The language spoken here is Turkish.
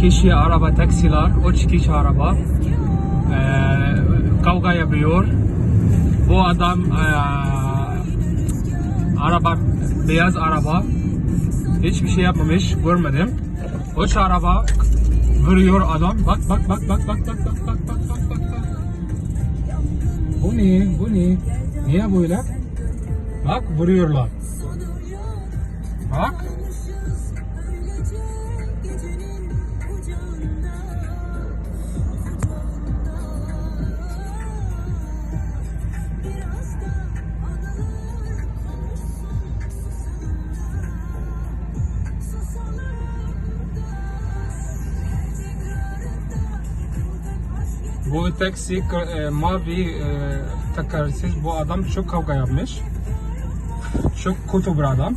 kişi araba taksiler, üç kişi araba eee, kavga yapıyor. Bu adam eee, araba beyaz araba hiçbir şey yapmamış görmedim. Üç araba vuruyor adam. Bak bak bak bak bak bak bak bak bak bak bak. Bu ne? Bu ne? Niye böyle? Bak vuruyorlar. Bak. Bu taksi e, mavi e, takarsiz bu adam çok kavga yapmış. Çok kötü bir adam.